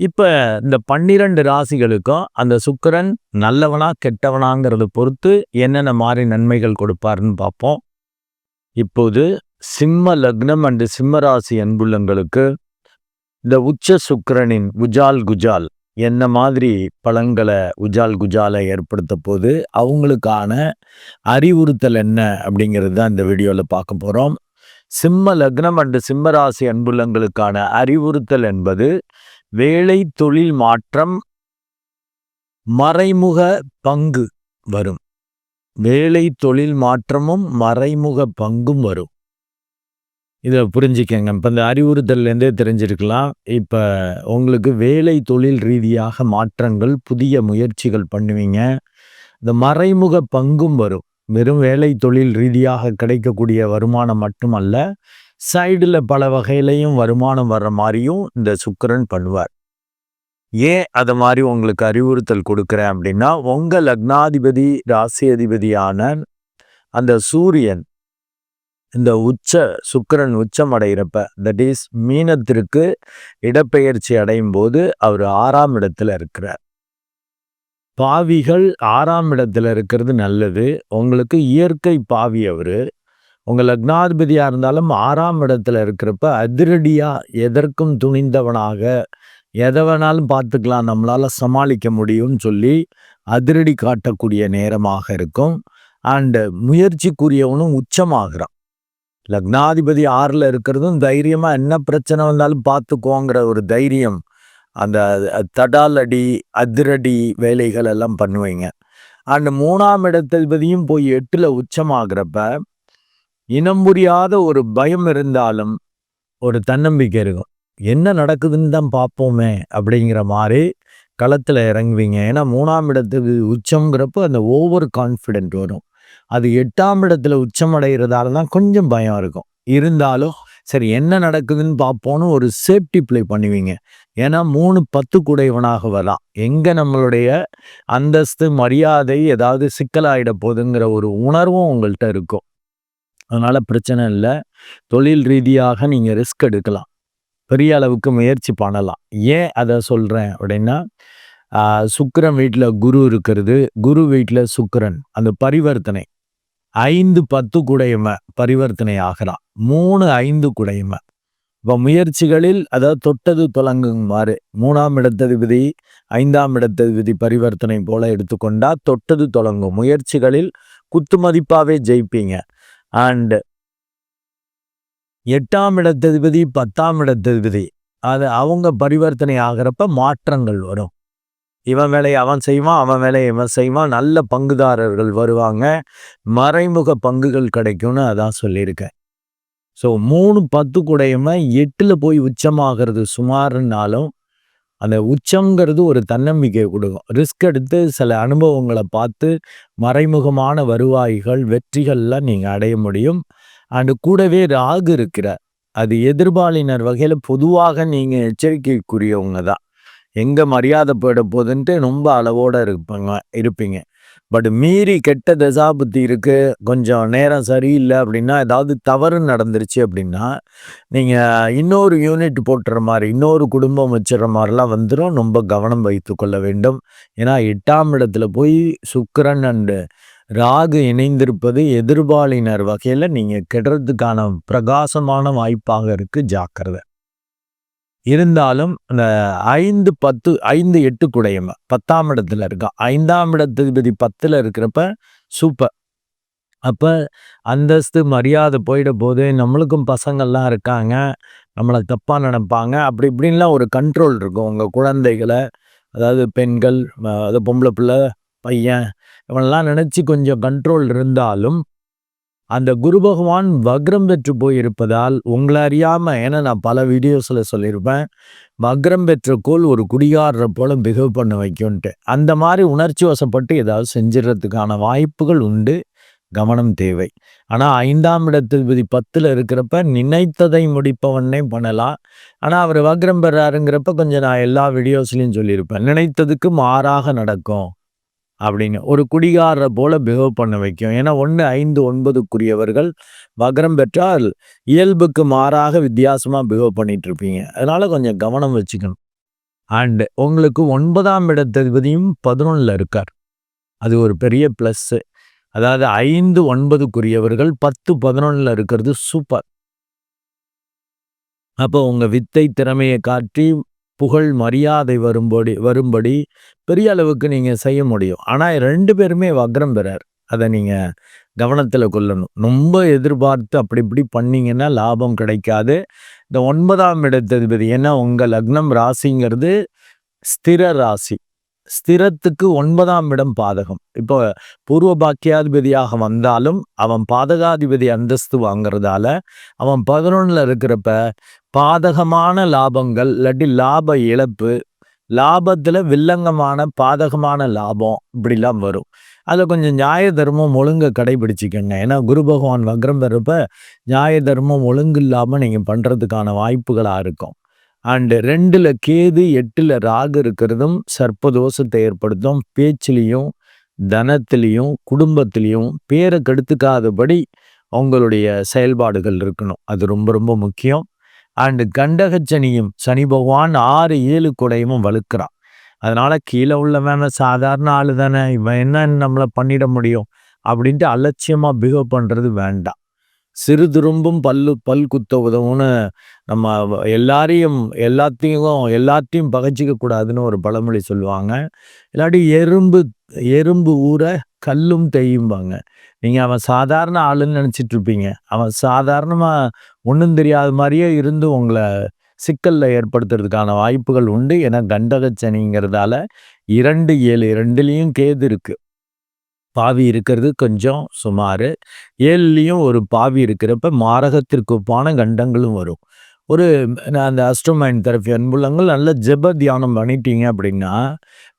இப்போ இந்த பன்னிரண்டு ராசிகளுக்கும் அந்த சுக்கரன் நல்லவனா கெட்டவனாங்கிறத பொறுத்து என்னென்ன மாதிரி நன்மைகள் கொடுப்பாருன்னு பார்ப்போம். இப்போது சிம்ம லக்னம் அண்டு சிம்ம ராசி அன்புள்ளங்களுக்கு இந்த உச்ச சுக்கரனின் உஜால் குஜால் என்ன மாதிரி பலன்களை உஜால் குஜாலை ஏற்படுத்த போது அவங்களுக்கான அறிவுறுத்தல் என்ன அப்படிங்கிறது தான் இந்த வீடியோவில் பார்க்க போகிறோம் சிம்ம லக்னம் அண்டு சிம்ம ராசி அன்புள்ளங்களுக்கான அறிவுறுத்தல் என்பது வேலை தொழில் மாற்றம் மறைமுக பங்கு வரும். வேலை தொழில் மாற்றமும் மறைமுக பங்கும் வரும். இதை புரிஞ்சுக்கங்க. இப்போ இந்த அறிவுறுத்தல்லேருந்தே தெரிஞ்சிருக்கலாம். இப்போ உங்களுக்கு வேலை தொழில் ரீதியாக மாற்றங்கள் புதிய முயற்சிகள் பண்ணுவீங்க. இந்த மறைமுக பங்கும் வரும். வெறும் வேலை தொழில் ரீதியாக கிடைக்கக்கூடிய வருமானம் மட்டுமல்ல சைடில் பல வகையிலையும் வருமானம் வர்ற மாதிரியும் இந்த சுக்கரன் பண்ணுவார். ஏன் அதை மாதிரி உங்களுக்கு அறிவுறுத்தல் கொடுக்குறேன் அப்படின்னா உங்கள் லக்னாதிபதி ராசி அதிபதியான அந்த சூரியன் இந்த உச்ச சுக்கரன் உச்சம் அடைகிறப்ப தட் இஸ் மீனத்திற்கு இடப்பெயர்ச்சி அடையும் போது அவர் ஆறாம் இடத்துல இருக்கிறார். பாவிகள் ஆறாம் இடத்துல இருக்கிறது நல்லது. உங்களுக்கு இயற்கை பாவி அவர். உங்கள் லக்னாதிபதியாக இருந்தாலும் ஆறாம் இடத்துல இருக்கிறப்ப அதிரடியாக எதற்கும் துணிந்தவனாக எதை வேணாலும் பார்த்துக்கலாம் நம்மளால் சமாளிக்க முடியும்னு சொல்லி அதிரடி காட்டக்கூடிய நேரமாக இருக்கும். அண்டு முயற்சிக்குரியவனும் உச்சமாகிறான். லக்னாதிபதி ஆறில் இருக்கிறதும் தைரியமாக என்ன பிரச்சனை வந்தாலும் பார்த்துக்கோங்கிற ஒரு தைரியம் அந்த தடாலடி அதிரடி வேலைகள் எல்லாம் பண்ணுவீங்க. அண்ட் மூணாம் இடத்ததிபதியும் போய் எட்டில் உச்சமாகிறப்ப இனம் புரியாத ஒரு பயம் இருந்தாலும் ஒரு தன்னம்பிக்கை இருக்கும். என்ன நடக்குதுன்னு தான் பார்ப்போமே அப்படிங்கிற மாதிரி களத்தில் இறங்குவீங்க. ஏன்னா மூணாம் இடத்துக்கு உச்சங்கிறப்போ அந்த ஓவர் கான்ஃபிடென்ட் வரும். அது எட்டாம் இடத்துல உச்சம் அடைகிறதால தான் கொஞ்சம் பயம் இருக்கும். இருந்தாலும் சரி என்ன நடக்குதுன்னு பார்ப்போன்னு ஒரு சேஃப்டி ப்ளே பண்ணுவீங்க. ஏன்னா மூணு பத்து குடைவனாக வரலாம். எங்கே நம்மளுடைய அந்தஸ்து மரியாதை ஏதாவது சிக்கலாயிட போகுதுங்கிற ஒரு உணர்வும் உங்கள்கிட்ட இருக்கும். அதனால் பிரச்சனை இல்லை. தொழில் ரீதியாக நீங்கள் ரிஸ்க் எடுக்கலாம். பெரிய அளவுக்கு முயற்சி பண்ணலாம். ஏன் அதை சொல்கிறேன் அப்படின்னா சுக்கரன் வீட்டில் குரு இருக்கிறது. குரு வீட்டில் சுக்கரன். அந்த பரிவர்த்தனை. ஐந்து பத்து குடையும பரிவர்த்தனை ஆகலாம். மூணு ஐந்து குடையும இப்போ முயற்சிகளில் அதாவது தொட்டது தொடங்குமாறு. மூணாம் இடத்ததிபதி ஐந்தாம் இடத்ததிபதி பரிவர்த்தனை போல எடுத்துக்கொண்டால் தொட்டது தொடங்கும். முயற்சிகளில் குத்து மதிப்பாகவே ஜெயிப்பீங்க. அண்ட் எட்டாம் இடத்ததிபதி பத்தாம் இடத்ததிபதி. அது அவங்க பரிவர்த்தனை ஆகிறப்ப மாற்றங்கள் வரும். இவன் வேலையை அவன் செய்வான் அவன் வேலையை இவன் செய்வான். நல்ல பங்குதாரர்கள் வருவாங்க. மறைமுக பங்குகள் கிடைக்கும்னு அதான் சொல்லியிருக்கேன். ஸோ மூணு பத்து கூடையுமே எட்டில் போய் உச்சமாகிறது சுமாருன்னாலும் அந்த உச்சங்கிறது ஒரு தன்னம்பிக்கை கொடுக்கும். ரிஸ்க் எடுத்து சில அனுபவங்களை பார்த்து மறைமுகமான வருவாய்கள் வெற்றிகள்லாம் நீங்கள் அடைய முடியும். அண்டு கூடவே ராகு இருக்கிற அது எதிர்பாலினர் வகையில் பொதுவாக நீங்கள் எச்சரிக்கைக்குரியவங்க தான். எங்கே மரியாதை போயிட போகுதுன்ட்டு ரொம்ப அளவோடு இருப்பாங்க இருப்பீங்க. பட் மீறி கெட்ட தசாபுத்தி இருக்குது கொஞ்சம் நேரம் சரியில்லை அப்படின்னா ஏதாவது தவறு நடந்துருச்சு அப்படின்னா நீங்கள் இன்னொரு யூனிட் போட்டுற மாதிரி இன்னொரு குடும்பம் வச்சுற மாதிரிலாம் வந்துடும் ரொம்ப கவனம் வைத்து கொள்ள வேண்டும். ஏன்னா எட்டாம் இடத்துல போய் சுக்கரன் அண்டு ராகு இணைந்திருப்பது எதிர்பாலினர் வகையில் நீங்கள் கெடுறதுக்கான பிரகாசமான வாய்ப்பாக இருக்குது ஜாக்கிரதை. இருந்தாலும் இந்த ஐந்து பத்து ஐந்து எட்டு குடையும் பத்தாம் இடத்துல இருக்கான் ஐந்தாம் இடத்துபதி பத்தில் இருக்கிறப்ப சூப்பர் அப்போ அந்தஸ்து மரியாதை போயிட போது நம்மளுக்கும் பசங்கள்லாம் இருக்காங்க. நம்மளை தப்பாக நினைப்பாங்க. அப்படி இப்படின்லாம் ஒரு கண்ட்ரோல் இருக்கும். உங்கள் குழந்தைகளை அதாவது பெண்கள் அது பொம்பளை பிள்ளை பையன் இவனெல்லாம் நினச்சி கொஞ்சம் கண்ட்ரோல் இருந்தாலும் அந்த குரு பகவான் வக்ரம் பெற்று போயிருப்பதால் உங்களை அறியாமல் ஏன்னா நான் பல வீடியோஸில் சொல்லியிருப்பேன் வக்ரம் பெற்ற கோல் ஒரு குடிகாரரை போல பிஹேவ் பண்ண வைக்கும்ன்ட்டு. அந்த மாதிரி உணர்ச்சி வசப்பட்டு ஏதாவது செஞ்சிடறதுக்கான வாய்ப்புகள் உண்டு கவனம் தேவை. ஆனால் ஐந்தாம் இடத்திபதி பத்தில் இருக்கிறப்ப நினைத்ததை முடிப்பவனே பண்ணலாம் ஆனால் அவர் வக்ரம் பெறாருங்கிறப்ப கொஞ்சம் நான் எல்லா வீடியோஸ்லையும் சொல்லியிருப்பேன் நினைத்ததுக்கு மாறாக நடக்கும். அப்படின்னு ஒரு குடிகாரரை போல பிஹேவ் பண்ண வைக்கும். ஏன்னா ஒன்று ஐந்து ஒன்பதுக்குரியவர்கள் வகரம் பெற்றால் இயல்புக்கு மாறாக வித்தியாசமாக பிஹேவ் பண்ணிட்டு இருப்பீங்க. அதனால கொஞ்சம் கவனம் வச்சுக்கணும். அண்டு உங்களுக்கு ஒன்பதாம் இடத்ததிபதியும் பதினொன்றில் இருக்கார். அது ஒரு பெரிய ப்ளஸ்ஸு அதாவது ஐந்து ஒன்பதுக்குரியவர்கள் பத்து பதினொன்றில் இருக்கிறது சூப்பர் அப்போ உங்கள் வித்தை திறமையை காட்டி புகழ் மரியாதை வரும்படி வரும்படி பெரிய அளவுக்கு நீங்கள் செய்ய முடியும். ஆனால் ரெண்டு பேருமே வக்ரம் பெறார். அதை நீங்கள் கவனத்தில் கொள்ளணும். ரொம்ப எதிர்பார்த்து அப்படி இப்படி பண்ணிங்கன்னா லாபம் கிடைக்காது. இந்த ஒன்பதாம் இடத்ததிபதி ஏன்னா உங்கள் லக்னம் ராசிங்கிறது ஸ்திர ராசி. ஸ்திரத்துக்கு ஒன்பதாம் இடம் பாதகம். இப்போ பூர்வ பாக்கியாதிபதியாக வந்தாலும் அவன் பாதகாதிபதி அந்தஸ்து வாங்குறதால அவன் பதினொன்றில் இருக்கிறப்ப பாதகமான லாபங்கள் இல்லாட்டி லாப இழப்பு லாபத்தில் வில்லங்கமான பாதகமான லாபம் இப்படிலாம் வரும். அதில் கொஞ்சம் நியாய தர்மம் ஒழுங்கை கடைபிடிச்சிக்கங்க. ஏன்னா குரு பகவான் வக்ரம் பெறப்ப நியாய தர்மம் ஒழுங்கு இல்லாமல் நீங்கள் பண்ணுறதுக்கான வாய்ப்புகளாக இருக்கும். அண்டு ரெண்டில் கேது எட்டில் ராகு இருக்கிறதும் சர்ப்பதோஷத்தை ஏற்படுத்தும். பேச்சிலையும் தனத்திலையும் குடும்பத்திலையும் பேரை கெடுத்துக்காதபடி உங்களுடைய செயல்பாடுகள் இருக்கணும். அது ரொம்ப ரொம்ப முக்கியம். அண்டு கண்டகச்சனியும் சனி பகவான் ஆறு ஏழு குடையும் வலுக்கிறான். அதனால் கீழே உள்ளவன சாதாரண ஆள் தானே இவன் என்ன நம்மளை பண்ணிட முடியும்? அப்படின்ட்டு அலட்சியமாக பிஹேவ் பண்ணுறது வேண்டாம். சிறு திரும்பும் பல்லு பல் குத்த உதவுன்னு நம்ம எல்லாரையும் எல்லாத்தையும் எல்லாத்தையும் பகைச்சிக்க கூடாதுன்னு ஒரு பழமொழி சொல்லுவாங்க. இல்லாட்டி எறும்பு எறும்பு ஊற கல்லும் தெய்யும்பாங்க நீங்கள் அவன் சாதாரண ஆளுன்னு நினச்சிட்டு இருப்பீங்க அவன் சாதாரணமாக ஒன்றும் தெரியாத மாதிரியே இருந்து உங்களை சிக்கலில் ஏற்படுத்துறதுக்கான வாய்ப்புகள் உண்டு. ஏன்னா கண்டகச்சனிங்கிறதால இரண்டு ஏழு இரண்டுலேயும் கேது இருக்குது பாவி இருக்கிறது கொஞ்சம் சுமார். ஏழுலேயும் ஒரு பாவி இருக்கிறப்ப மாரகத்திற்கு ஒப்பான கண்டங்களும் வரும். ஒரு நான் அந்த அஸ்ட்ரோமைன் தெரப்பி அன்புள்ளங்கள் நல்ல ஜெப தியானம் பண்ணிட்டீங்க அப்படின்னா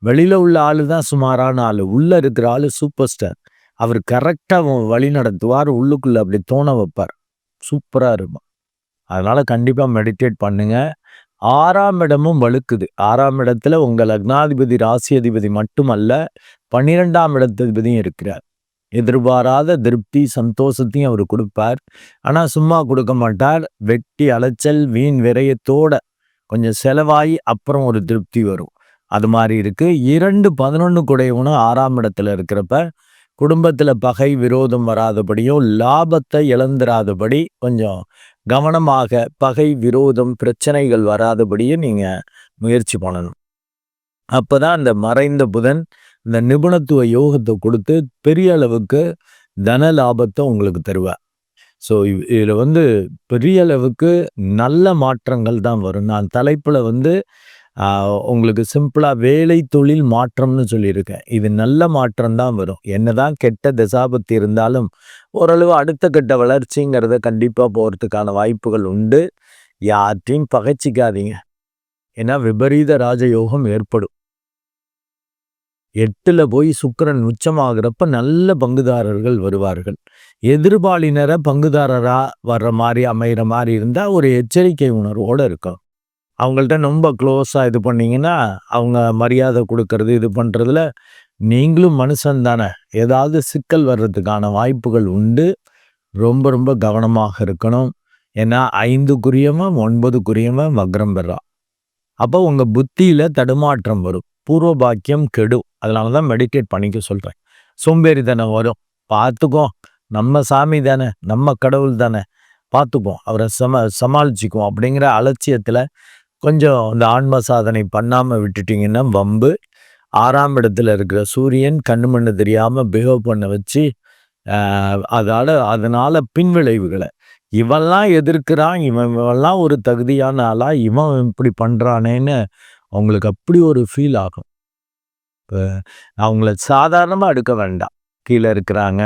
வெளியில் உள்ள ஆள் தான் சுமாரான ஆள். உள்ளே இருக்கிற ஆள் சூப்பர் ஸ்டார். அவர் கரெக்டாக வழி நடத்துவார். உள்ளுக்குள்ளே அப்படி தோண வைப்பார். சூப்பராக இருக்கும். அதனால் கண்டிப்பாக மெடிடேட் பண்ணுங்கள் ஆறாம் இடமும் வலுக்குது ஆறாம் இடத்துல உங்கள் லக்னாதிபதி ராசி அதிபதி மட்டுமல்ல பன்னிரெண்டாம் இடத்ததிபதியும் இருக்கிறார். எதிர்பாராத திருப்தி சந்தோஷத்தையும் அவர் கொடுப்பார். ஆனால் சும்மா கொடுக்க மாட்டார். வெட்டி அலைச்சல் வீண் விரயத்தோட கொஞ்சம் செலவாகி அப்புறம் ஒரு திருப்தி வரும். அது மாதிரி இருக்கு. இரண்டு பதினொன்று குடையவனும் ஆறாம் இடத்துல இருக்கிறப்ப குடும்பத்தில் பகை விரோதம் வராதபடியும் லாபத்தை இழந்துராதபடி கொஞ்சம் கவனமாக பகை விரோதம் பிரச்சனைகள் வராதபடியும் நீங்கள் முயற்சி பண்ணணும். அப்போ தான் அந்த மறைந்த புதன் இந்த நிபுணத்துவ யோகத்தை கொடுத்து பெரிய அளவுக்கு தன லாபத்தை உங்களுக்கு தருவார் ஸோ இதில் வந்து பெரிய அளவுக்கு நல்ல மாற்றங்கள் தான் வரும். நான் தலைப்பில் வந்து உங்களுக்கு சிம்பிளாக வேலை தொழில் மாற்றம்னு சொல்லியிருக்கேன். இது நல்ல மாற்றம் தான் வரும். என்னதான் கெட்ட தசாபத்தி இருந்தாலும் ஓரளவு அடுத்த கட்ட வளர்ச்சிங்கிறத கண்டிப்பாக போகிறதுக்கான வாய்ப்புகள் உண்டு. யார்ட்டையும் பகைச்சிக்காதீங்க. ஏன்னா விபரீத ராஜயோகம் ஏற்படும். எட்டில் போய் சுக்கரன் உச்சமாகிறப்ப நல்ல பங்குதாரர்கள் வருவார்கள். எதிர்பாலினரை பங்குதாரராக வர்ற மாதிரி அமைகிற மாதிரி இருந்தால் ஒரு எச்சரிக்கை உணர்வோடு இருக்கும் அவங்கள்ட்ட ரொம்ப க்ளோஸாக இது பண்ணிங்கன்னா அவங்க மரியாதை கொடுக்கறது இது பண்ணுறதுல நீங்களும் மனுஷன் தானே. ஏதாவது சிக்கல் வர்றதுக்கான வாய்ப்புகள் உண்டு. ரொம்ப ரொம்ப கவனமாக இருக்கணும். ஏன்னா ஐந்துக்குரியவன் ஒன்பதுக்குரியவன் வக்ரம் பெறான். அப்போ உங்கள் புத்தியில் தடுமாற்றம் வரும். பூர்வ பாக்கியம் கெடும். அதனால தான் மெடிடேட் பண்ணிக்க சொல்கிறேன் சோம்பேறித்தனம் வரும். பார்த்துக்கோ. நம்ம சாமி தானே நம்ம கடவுள் தானே. பார்த்துப்போம். அவரை சம சமாளிச்சுக்குவோம். அப்படிங்கிற அலட்சியத்தில் கொஞ்சம் இந்த ஆன்ம சாதனை பண்ணாமல் விட்டுட்டிங்கன்னா வம்பு. ஆறாம் இடத்துல இருக்கிற சூரியன் கண்ணு மண்ணு தெரியாமல் பிஹேவ் பண்ண வச்சு அதால் அதனால் பின்விளைவுகளை. இவெல்லாம் எதிர்க்கிறான். இவன் இவெல்லாம் ஒரு தகுதியான ஆளா இவன் இப்படி பண்ணுறானேன்னு அவங்களுக்கு அப்படி ஒரு ஃபீல் ஆகும். இப்போ அவங்கள சாதாரணமாக எடுக்க வேண்டாம். கீழே இருக்கிறாங்க.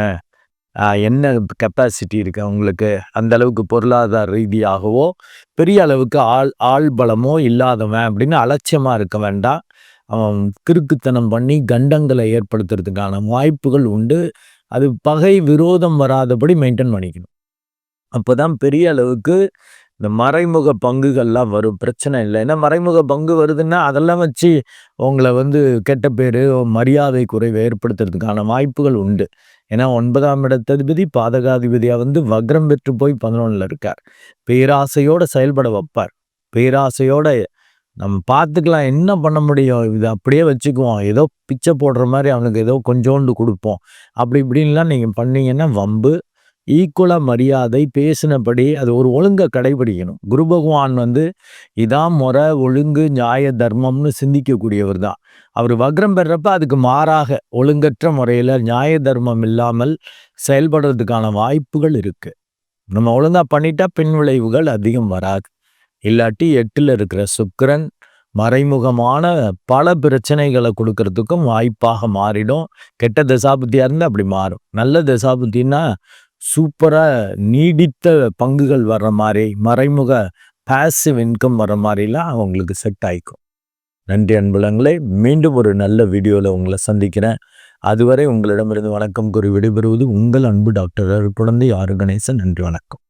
என்ன கெப்பாசிட்டி இருக்குது அவங்களுக்கு? அந்த அளவுக்கு பொருளாதார ரீதியாகவோ பெரிய அளவுக்கு ஆள் ஆள் பலமோ இல்லாதவன் அப்படின்னு அலட்சியமாக இருக்க வேண்டாம். அவன் கிறுக்குத்தனம் பண்ணி கண்டங்களை ஏற்படுத்துறதுக்கான வாய்ப்புகள் உண்டு. அது பகை விரோதம் வராதபடி மெயின்டைன் பண்ணிக்கணும். அப்போ தான் பெரிய அளவுக்கு இந்த மறைமுக பங்குகள்லாம் வரும். பிரச்சனை இல்லை. ஏன்னா மறைமுக பங்கு வருதுன்னா அதெல்லாம் வச்சு உங்களை வந்து கெட்ட பேர் மரியாதை குறைவை ஏற்படுத்துறதுக்கான வாய்ப்புகள் உண்டு. ஏன்னா ஒன்பதாம் இடத்ததிபதி பாதகாதிபதியாக வந்து வக்ரம் பெற்று போய் பதினொன்றில் இருக்கார். பேராசையோடு செயல்பட வைப்பார். பேராசையோட நம்ம பார்த்துக்கலாம் என்ன பண்ண முடியும்? இது அப்படியே வச்சுக்குவோம். ஏதோ பிச்சை போடுற மாதிரி அவனுக்கு ஏதோ கொஞ்சோண்டு கொடுப்போம். அப்படி இப்படின்லாம் நீங்கள் பண்ணீங்கன்னா வம்பு ஈக்குவலாக மரியாதை பேசினபடி அது ஒரு ஒழுங்கை கடைபிடிக்கணும். குரு பகவான் வந்து இதான் முறை ஒழுங்கு நியாய தர்மம்னு சிந்திக்கக்கூடியவர் தான். அவர் வக்ரம் பெறப்ப அதுக்கு மாறாக ஒழுங்கற்ற முறையில் நியாய தர்மம் இல்லாமல் செயல்படுறதுக்கான வாய்ப்புகள் இருக்குது நம்ம ஒழுங்காக பண்ணிட்டா பின் விளைவுகள் அதிகம் வராது. இல்லாட்டி எட்டில் இருக்கிற சுக்கரன் மறைமுகமான பல பிரச்சனைகளை கொடுக்கறதுக்கும் வாய்ப்பாக மாறிடும். கெட்ட தசாபுத்தியாக இருந்தால் அப்படி மாறும். நல்ல தசாபுத்தின்னா சூப்பராக நீடித்த பங்குகள் வர்ற மாதிரி மறைமுக பேசிவ் இன்கம் வர மாதிரிலாம் அவங்களுக்கு செட் ஆகிக்கும் நன்றி அன்புலங்களே மீண்டும் ஒரு நல்ல வீடியோவில் உங்களை சந்திக்கிறேன். அதுவரை உங்களிடமிருந்து வணக்கம் கூறி விடைபெறுவது உங்கள் அன்பு டாக்டர் குழந்தை ஆறு கணேசன் நன்றி வணக்கம்.